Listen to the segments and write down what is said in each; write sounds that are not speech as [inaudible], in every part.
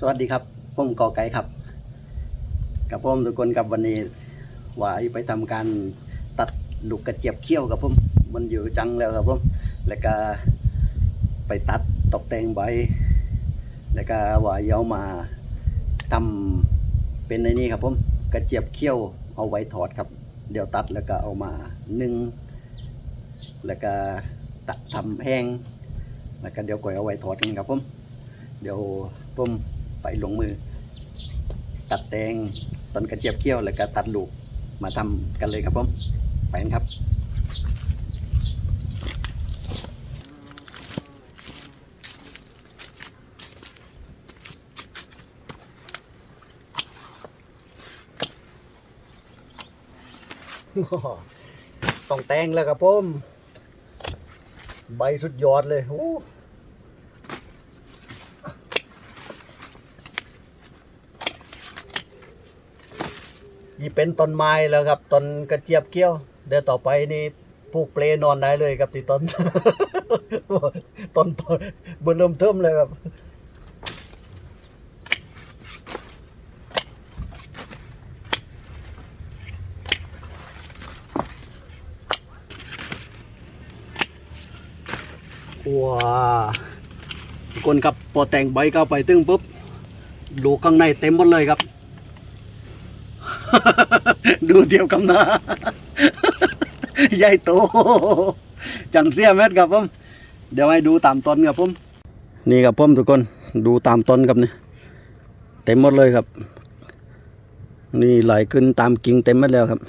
สวัสดีครับผมกอไก่ครับ กับผมทุกคนกับวันนี้ว่าไปทำการตัดลูกกระเจี๊ยบเขี้ยวกับผมมันอยู่จังแล้วครับผมแล้วก็ไปตัดตกแต่งใบ แล้วก็ว่าเยามาทำเป็นในนี้ครับผมกระเจี๊ยบเขี้ยวเอาไว้ถอดครับ เดี๋ยวตัดแล้วก็เอามานึ่งแล้วก็ตัดทำแห้งแล้วก็เดี๋ยวก่อยเอาไว้ถอดกันครับผมเดี๋ยวผม ไปลงมือ ตัดแตงต้นกระเจี๊ยบเขี้ยวแล้วก็ตัดลูกมาทำกันเลยครับผมไปนครับต้องแตงแล้วครับผม ใบสุดยอดเลยโอ้ ยี่เป็นต้นไม้แล้วครับต้นกระเจี๊ยบเกี้ยว เดี๋ยวต่อไปนี่ปลูกเปลนอนได้เลยครับที่ต้นต้นต้นบนเริ่มเทิมเลยครับว้าทุกคนครับพอแต่งใบเข้าไปตึ้งปุ๊บลูข้างในเต็มหมดเลยครับ ดูเดียวกับหนาใหญ่โต จังเสียเม็ดครับผม เดี๋ยวให้ดูตามต้นครับผม นี่ครับผมทุกคน ดูตามต้นครับนี่เต็มหมดเลยครับ นี่ไหลขึ้นตามกิ่งเต็มหมดแล้วครับ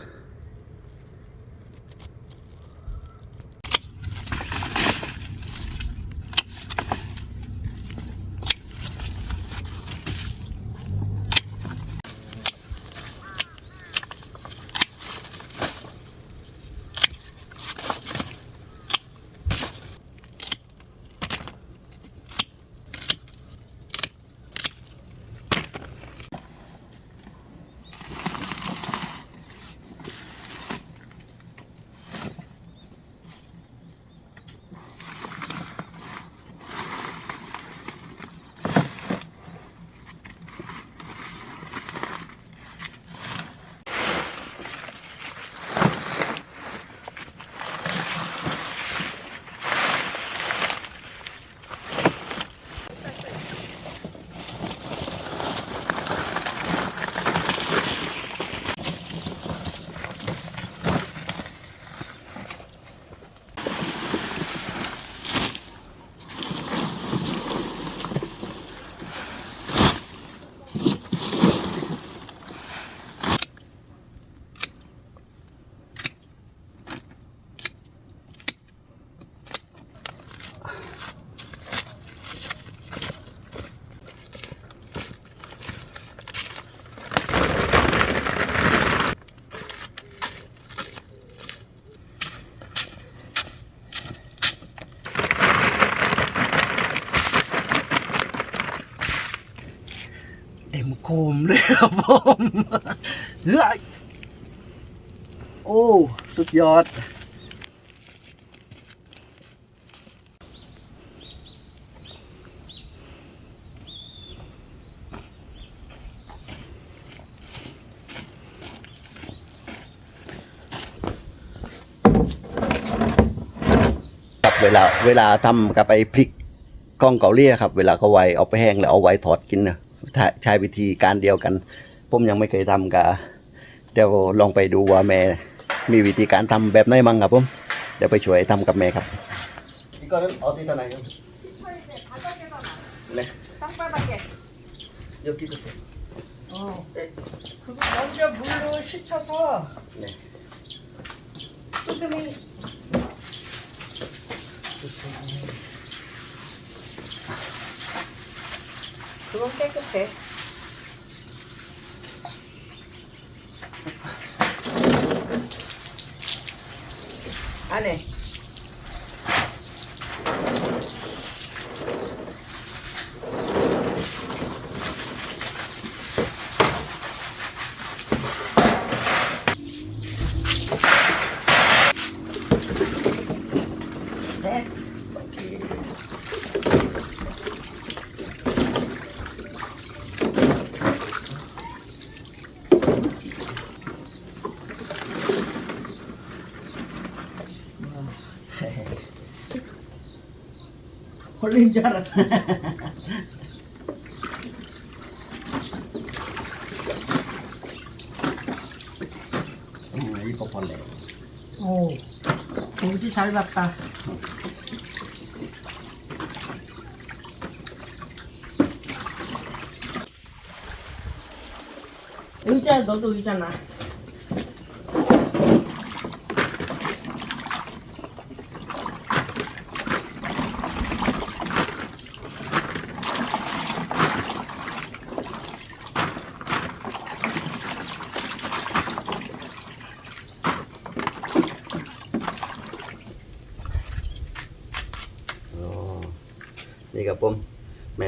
เลยครับผมเฮ้ยโอ้ สุดยอด ครับเวลาเวลาทำกับไอ้พริกกล้องเกาหลีอะครับ เวลาเขาไว้เอาไปแห้งแล้วเอาไว้ถอดกินนะ ใช้วิธีการเดียวกัน ผมยังไม่เคยทำกะเดี๋ยวลองไปดูว่าแม่มีวิธีการทำแบบไหนมั่งครับผมเดี๋ยวไปช่วยทำกับแม่ครับนี่ก็เอาที่ตะไหนครับ 피처인데 바닥에다 놔. เนี่ย 땅바닥에. 여기 도 어. 그거 먼저 물로 씻혀서 네. 수세미 그건 Vamos ter café. Ah, né? 걸린 줄 알았어. 음, 이거 벌레. 오, 우지 잘 봤다. 의자 너도 의자나.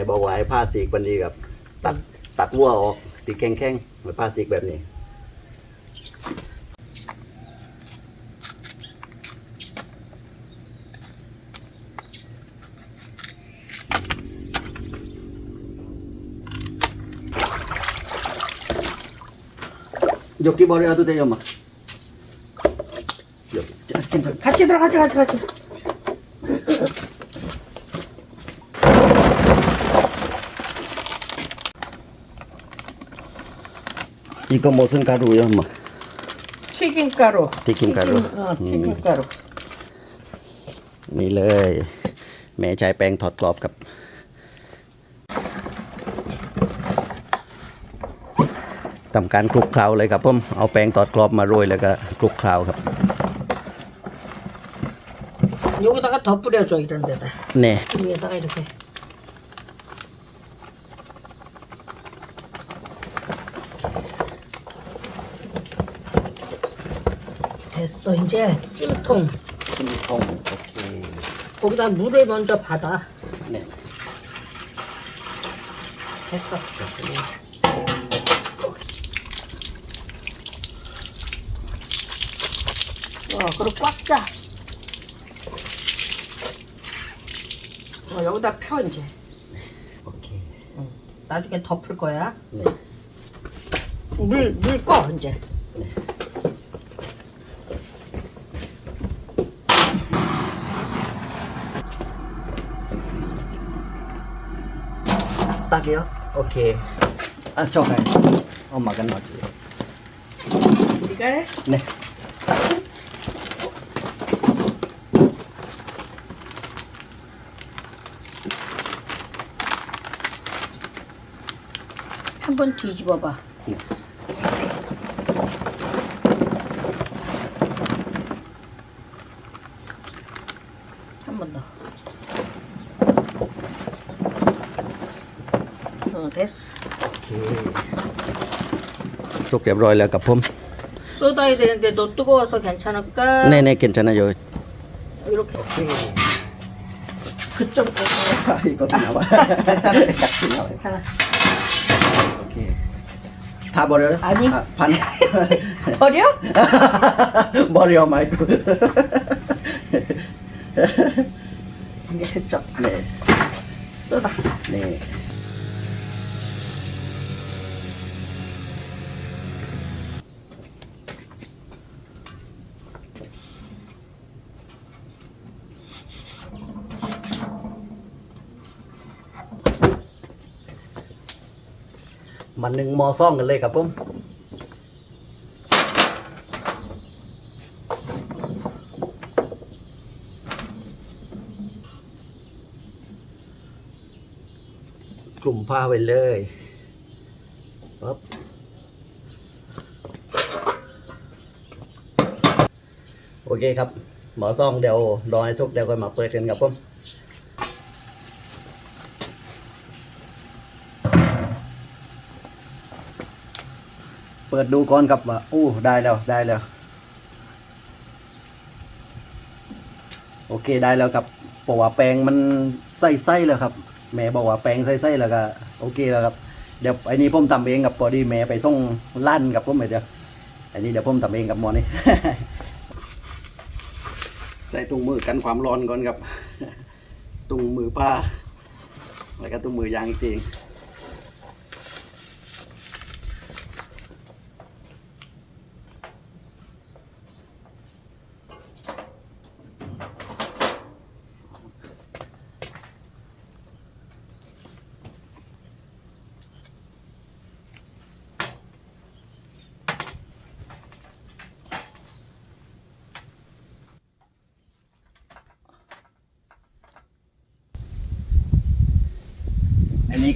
บอกว่าให้ผ้าสีกวันนี้กับ ตัดตัดวัวออกตีแข้งๆเหมือนผ้าสีกแบบนี้ 여기 버려도 돼요, 막. 여기, 자, 괜찮아. 같이 들어, 같이, 같이, 같이. 이거 무슨 가루요, 뭐? 튀김가루. 튀김가루. 튀김, 어, 튀김가루. นี่เลย แม่ใช้แป้งทอดกรอบกับ ทำการคลุกเคล้าเลยครับผม เอาแป้งทอดกรอบมาโรยแล้วก็คลุกเคล้าครับ 여기다가 더 뿌려줘, 이런 데다. เนี่ย 위에다가 이렇게. 됐어. 이제 찜통. 찜통. 오케이. 거기다 물을 먼저 받아. 네. 됐어. 됐습니다. 어, 그럼 꽉 짜. 어, 여기다 펴 이제. 오케이. 응. 나중에 덮을 거야. 네. 물물 꺼 이제. 딱이요? 오케이 아 저 가요 엄마가 넣어줘요 네가 해? 네 한 번 뒤집어 봐. 네. 한 번 더. 어, 됐어. โอเคสุกเรียบร้อยแล้วกับผม 쏟아야 되는데 너 뜨거워서 괜찮을까? เน่ๆกินชนะอยู่ 이렇게. 그쪽 보고. 이거 나와 괜찮아. [laughs] 나와 괜찮아. 오케이 다 버려요? 아니. 아, 반 [laughs] 버려? [laughs] 버려 말고 이제 그쪽. 네 쏟아. 네. Mà nâng mò xong กันเลยครับผมกลุ่มผ้าไว้เลยปั๊บโอเคครับหมอซ่องเดี๋ยวรอให้สุกเดี๋ยวก็มาเปิดกันครับผม เปิดดูก่อนครับว่าอู้ได้แล้วได้แล้ว โอเคได้แล้วครับบอกว่าแปลงมันใส่ไส้แล้วครับ แม่บอกว่าแปลงใส่ไส้แล้วก็โอเคแล้วครับเดี๋ยวไอ้นี่ผมทำเองกับพอดีแม่ไปส่งลั่นกับผมเดี๋ยวอันนี้เดี๋ยวผมทำเองกับมอนี่ใส่ถุงมือกันความร้อนก่อนครับถุงมือผ้าแล้วก็ถุงมือยางอีกที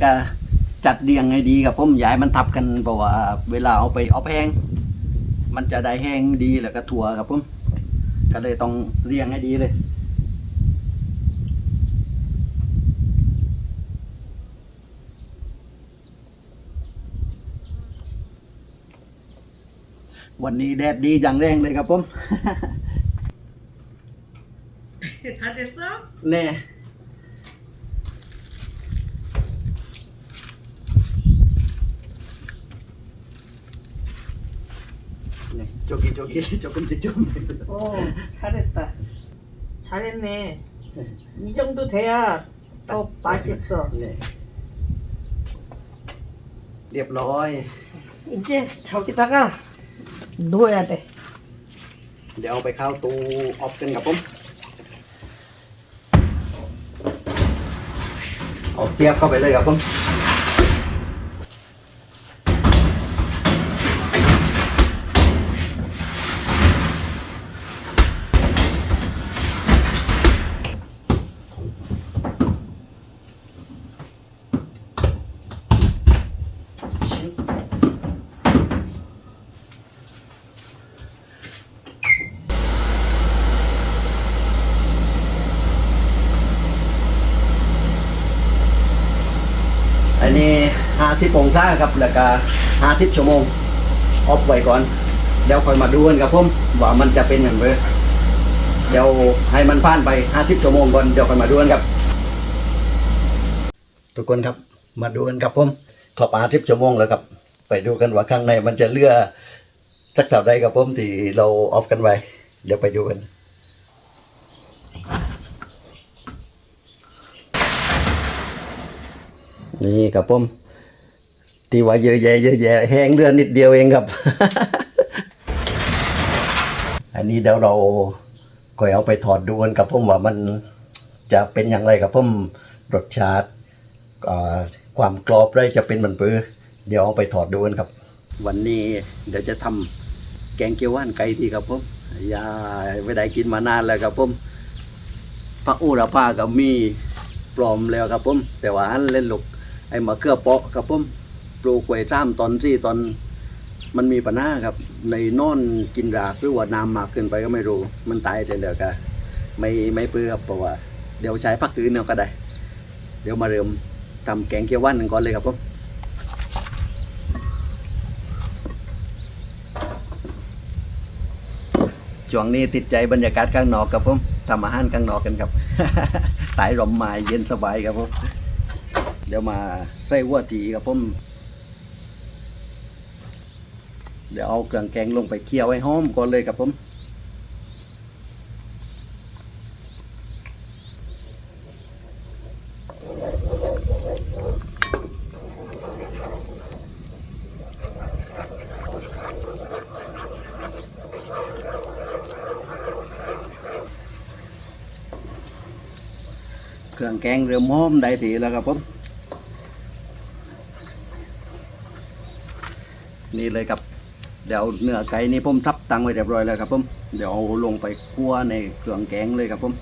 ก็จัดเรียงให้ดีครับผมอยายมันทับกันเพราะว่าเวลาเอาไปเอาแห้งมันจะได้แห้งดีแล้วก็ถั่วครับผมก็เลยต้องเรียงให้ดีเลยวันนี้แดดดีอย่างแรงเลยครับผมทัดเดซเน่ 저기 저기 조금씩 조금씩 오, 잘했다. 잘했네. 이 정도 돼야 더 맛있어. 네. เรียบร้อย 이제 저기다가 놓아야 돼. เดี๋ยวเอาไปเข้าตู้ออฟกันครับผมเอาเสียบเข้าไปเลยครับผม ศาครับแล้วก็ห้าสิบชั่วโมงออฟไว้ก่อนเดี๋ยวค่อยมาดูกันครับผมว่ามันจะเป็นอย่างไรเดี๋ยวให้มันผ่านไปห้าสิบชั่วโมงก่อนเดี๋ยวค่อยมาดูกันครับ ทุกคนครับมาดูกันครับผมครบห้าสิบชั่วโมงแล้วครับ ไปดูกันว่าข้างในมันจะเลือสักเท่าใดครับผมที่เราออฟกันไว้ เดี๋ยวไปดูกันนี่ครับผม ที่ว่าเยอะแยะเยอะแยะแห้งเรือนิดเดียวเองครับ อันนี้เดี๋ยวเราก็เอาไปถอดดูกันครับผมว่ามันจะเป็นอย่างไรครับผมรสชาติความกรอบได้จะเป็นมือนปื้อเดี๋ยวเอาไปถอดดูกันครับ วันนี้เดี๋ยวจะทำแกงเขียวหวานไก่ที่ครับผมอย่าไม่ได้กินมานานแล้วครับผมพระอุระพากับมีปลอมแล้วครับผมแต่ว่าอันเล่นลูกไอ้มะเขือเปาะครับผม ปลูกไว้จ้ามตอนซี่ตอนมันมีปัญหาครับ ในนอนกินรากหรือว่าน้ำมากเกินไปก็ไม่รู้ มันตายแต่เดียวกันไม่ไม่เปื้อครับเพราะว่า เดี๋ยวใช้พักอื่นเอาก็ได้ เดี๋ยวมาเริ่มทำแกงเขียวหวานกันก่อนเลยครับผมช่วงนี้ติดใจบรรยากาศข้างนอกครับผมทำอาหารข้างนอกกันครับตายรมไม้เย็นสบายครับผมเดี๋ยวมาใส่หัวตีครับผม เดี๋ยวเอาเครื่องแกงลงไปเคี่ยวให้หอมก่อนเลยครับผมเครื่องแกงเริ่มหอมได้ทีแล้วครับผมนี่เลยครับ เดี๋ยวเนื้อไก่นี่ผมทับตังไว้เรียบร้อยแล้วครับผมเดี๋ยวเอาลงไปคั่วในเครื่องแกงเลยครับผม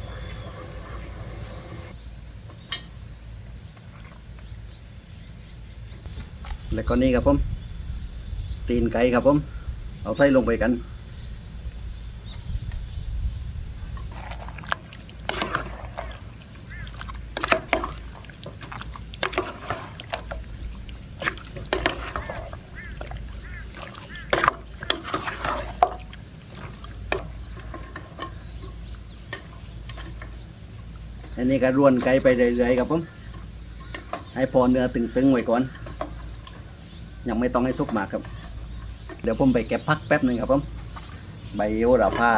แล้วก็นี่ครับผมตีนไก่ครับผม เอาใส่ลงไปกัน ก็รวนไก่ไปเรื่อยๆครับผมให้พอเนื้อตึงๆไว้ก่อน ยังไม่ต้องให้สุกมากครับ เดี๋ยวผมไปเก็บพักแป๊บหนึ่งครับผมใบโหระพา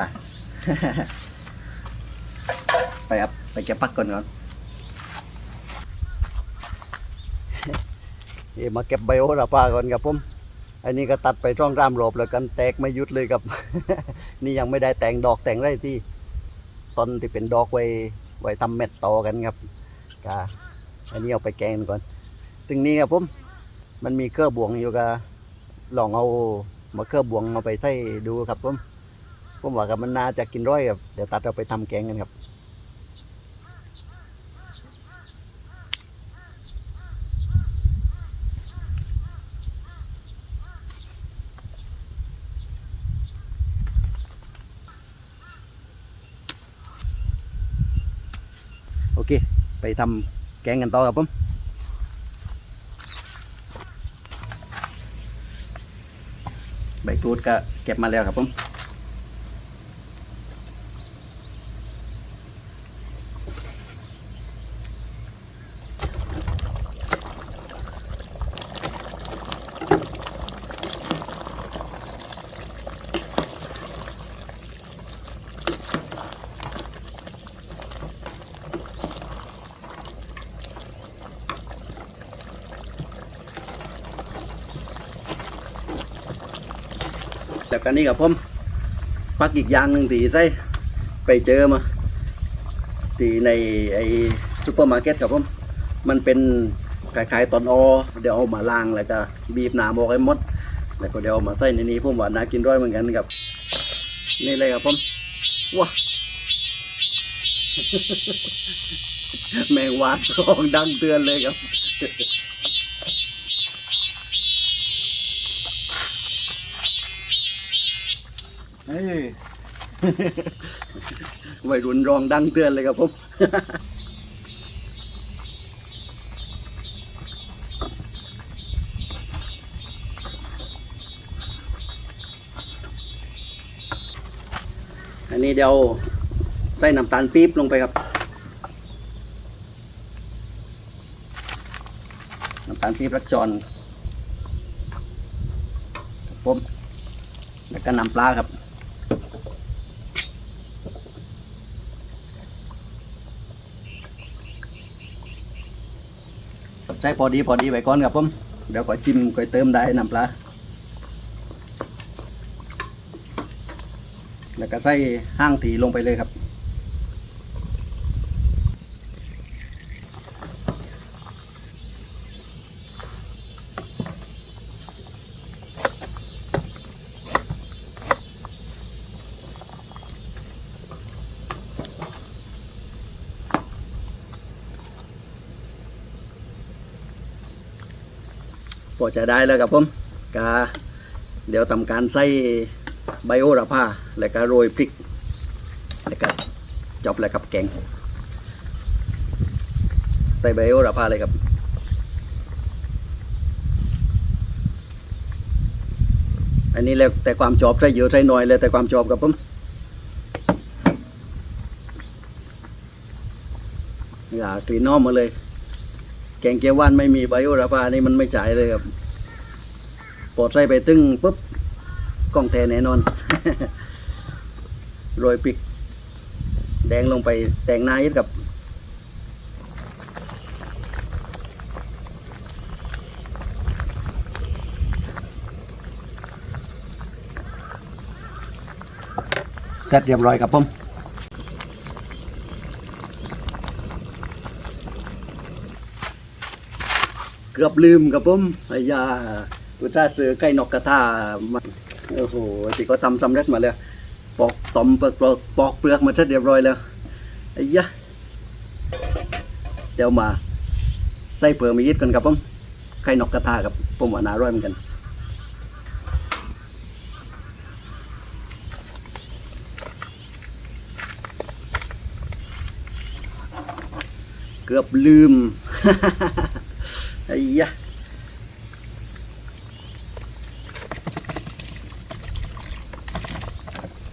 ไปครับไปเก็บพักก่อนก่อนเอมาเก็บใบโหระพาก่อนครับผมอันนี้ก็ตัดไปช่องรามโรบแล้วกันแตกไม่หยุดเลยครับ นี่ยังไม่ได้แต่งดอกแต่งไรที่ต้นที่เป็นดอกไว้ ไว้ทำเม็ดโตอกันครับกาอันนี้เอาไปแกงก่อน ถึงนี้ครับผมมันมีเครือบวงอยู่ก็ลองเอามาเครือบวงเอาไปใส่ดูครับผมผมว่ากับมันน่าจะกินร้อยครับเดี๋ยวตัดเอาไปทำแกงกันครับ ไปทำแกงกันต่อครับผมใบกูดก็เก็บมาแล้วครับผม แล้วก็นี่กับผมพักอีกอย่างหนึ่งที่ใส่ไปเจอมาที่ในไอซูเปอร์มาร์เก็ตกับผม มันเป็นคล้ายๆตอนออเดี๋ยวเอามาล้างแล้วก็บีบหนาบอกให้หมด แล้วก็เดี๋ยวเอามาใส่ในนี้ผมว่าน่ากินด้วยเหมือนกันครับ นี่เลยครับผมว้าแมงวานทองดังเตือนเลยครับ เอ้ย วัยรุ่นรองดังเตือนเลยครับผมอันนี้เดี๋ยวใส่น้ำตาลปี๊บลงไปครับ น้ำตาลปี๊บรักจอนครับผมแล้วก็น้ำปลาครับ ใช้พอดีพอดีไว้ก่อนครับผม เดี๋ยวก็จิ้มก็เติมได้น้ำปลา แล้วก็ใส่ห้างถีลงไปเลยครับ พอจะได้แล้วครับผมกาเดี๋ยวทำการใส่ใบโหระพาแล้วก็โรยพริกแล้วก็จบแล้วกับแกง ใส่ใบโหระพาเลยครับอันนี้แล้วแต่ความชอบใส่เยอะใส่น้อยเลยแต่ความชอบครับผมอย่ากลิ่นน้อมมาเลย แกงเขียวหวานไม่มีใบโหระพานี่มันไม่จ่ายเลยครับปอดใส่ไปตึ้งปุ๊บกล้องแทนแน่นอน โรยพริก แดงลงไปแต่งหน้าอีกกับ เสร็จเรียบร้อยครับผม กือบลืมครับผมไอ้ยาอุตสาห์ซื้อไก่นกกระทามาโอ้โหที่เขาทำสำเร็จมาแล้วปอกตอมเปลือกปอกเปลือกมาเสร็จเรียบร้อยแล้วไอ้ยะเดี๋ยวมาใส่เปลือกมายิดกันครับผมไก่นกกระทาครับผมว่าน่าอร่อยเหมือนกันเกือบลืม ไอ้ยะ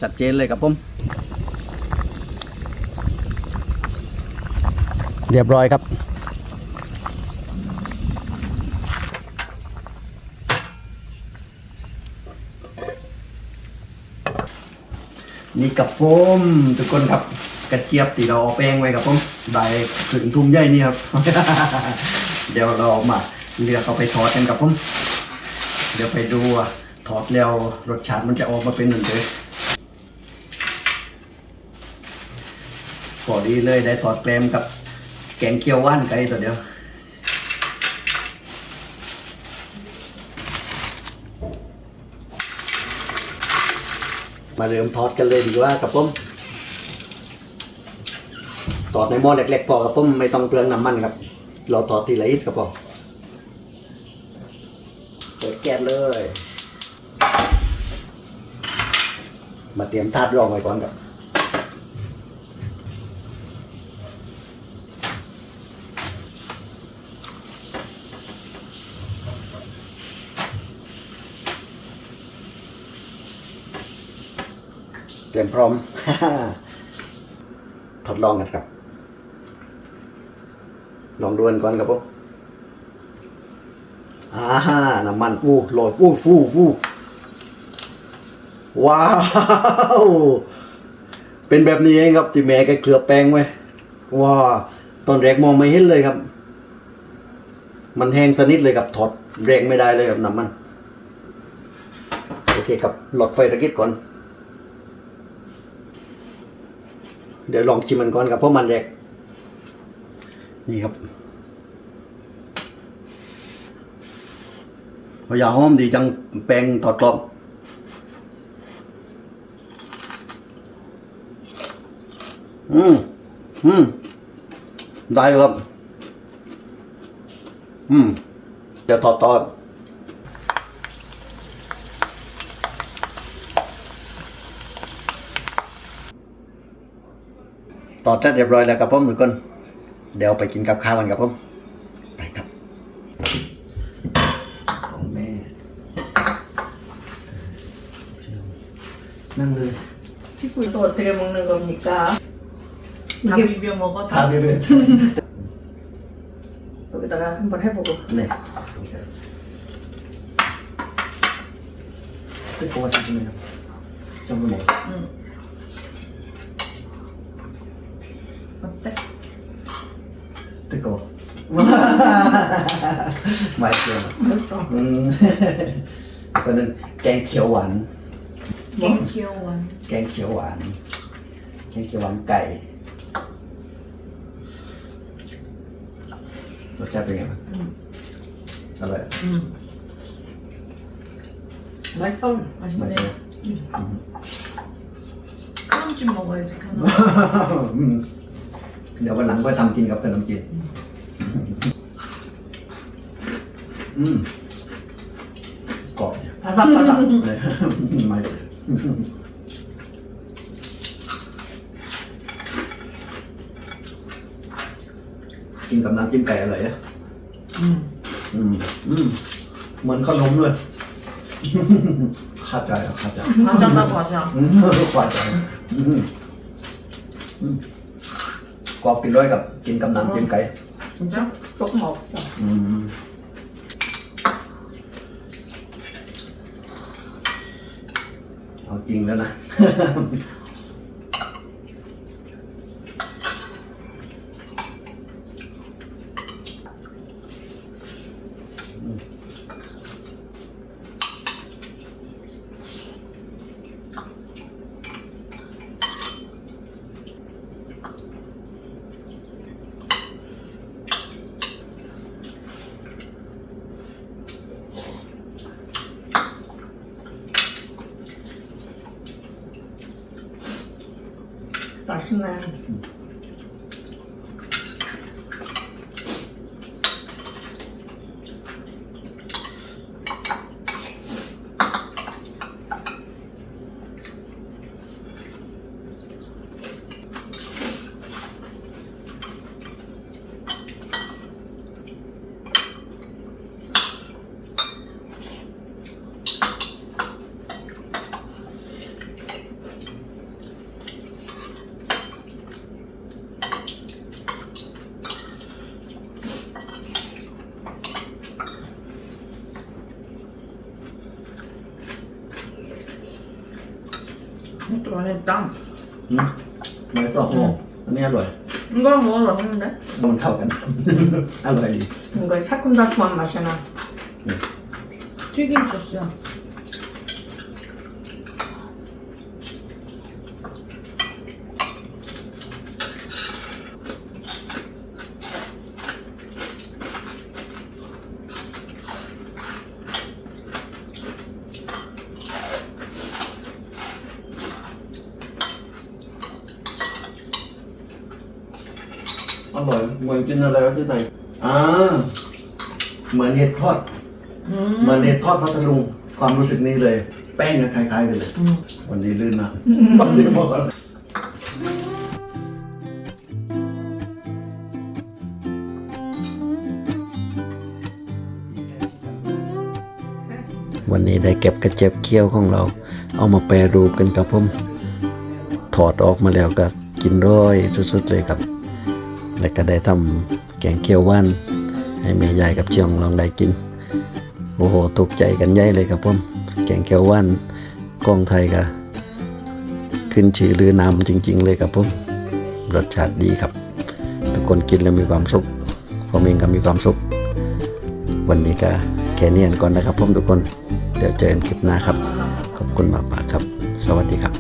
จัดเจนเลยครับผมเรียบร้อยครับ นี่กับผมทุกคนครับกระเจี๊ยบที่เราเอาแป้งไว้ครับผมได้ถึงทุ่มใหญ่นี่ครับ เดี๋ยวเราเอามาเลือกเอาไปทอดกันครับผมเดี๋ยวไปดูว่าทอดแล้วรสชาติมันจะออกมาเป็นหมือนเดิมพอดีเลยได้ทอดแกลมกับแกงเขียวว่านไก่ตัวเดียวมาเริ่มทอดกันเลยดีกว่าครับผมทอดในหม้อเล็กๆพอครับผมไม่ต้องเปลืองน้ำมันครับ เราต่อตีละอิดครับองเปิดแก๊สเลย มาเตรียมธาตุรองไว้ก่อนครับเตรียมพร้อม ทดลองกันครับ ลองดูกันก่อนครับผมอ่าน้ำมันฟูโหลดฟูฟูฟูว้าว เป็นแบบนี้เองครับที่แม่แกเคลือบแป้งไว้ว้าตอนแรกมองไม่เห็นเลยครับ มันแห้งสนิทเลยครับถอดแรงไม่ได้เลยครับน้ำมัน โอเคครับหลอดไฟตะกี้ก่อน เดี๋ยวลองชิมมันก่อนครับเพราะมันแรก นี่ครับพอยาหอมดีจังแป้งถอดกรอบอืมอืมได้ครับอืมเดี๋ยวถอดตอต่อจัดเรียบร้อยแล้วครับผมทุกคน เดี๋ยวไปกินกับข้าวกันครับผม ไปครับ ของแม่ นั่งเลย 치고 또 어떻게 먹는 겁니까? 다 이게 비벼 먹어. 다 비벼. 여기다가 한번 해보고. 네. 뜯고 가시면 점을 먹어. 응. ไม่เกี่ยวอืมคนนึงแกงเขียวหวาน แกงเขียวหวาน แกงเขียวหวาน แกงเขียวหวานไก่รสชาติเป็นยังไงอืมร่อยไม่ต้องอันไม่ต้องข้ามจะมองอะไรจะขเดี๋ยววันหลังก็ทำกินกับขนมจีน กรอบเนี่ยพับพับพัไม่เลยกินกับน้ำจิ้มแก่อร่อยนะอืมอืเหมือนขนมเลยขาใจอะขาใจน้ำจิ้ตะกอาใช่ไหาใจอืกรอบกินด้วยกับ กินกับน้ำจิ้มไก่น้ำจิ้มตกหมกอืม ริงแล้วนะ 老师呢 응? 맛있어. 응. 언니 어ร่ 이거랑 먹으면 맛있는데? 너무 타오간. 알로이. 이거 새콤달콤한 맛이 나. 응. 튀김 소스야. ความรู้สึกนี้เลย แป้งก็คล้ายๆกันเลยอืมวันนี้ลื่นมากวันนี้บอกว่าวันนี้ได้เก็บกระเจ็บเคี้ยวของเรา เอามาแปรรูปกันครับผมถอดออกมาแล้วก็กินร้อยสุดๆเลยครับ แล้วก็ได้ทำแกงเขียวหว่านให้แม่ยายกับเชียงลองได้กิน โอ้โหตกใจกันใหญ่เลยครับผมแกงแก้วว่านกองไทยก็ขึ้นชื่อลือนามจริง ๆ เลยครับผมรสชาติดีครับ ทุกคนกินแล้วมีความสุขผมเองก็มีความสุข วันนี้ก็แค่นี้ก่อนนะครับผมทุกคน เดี๋ยวเจอกันคลิปหน้าครับ ขอบคุณมากๆครับ สวัสดีครับ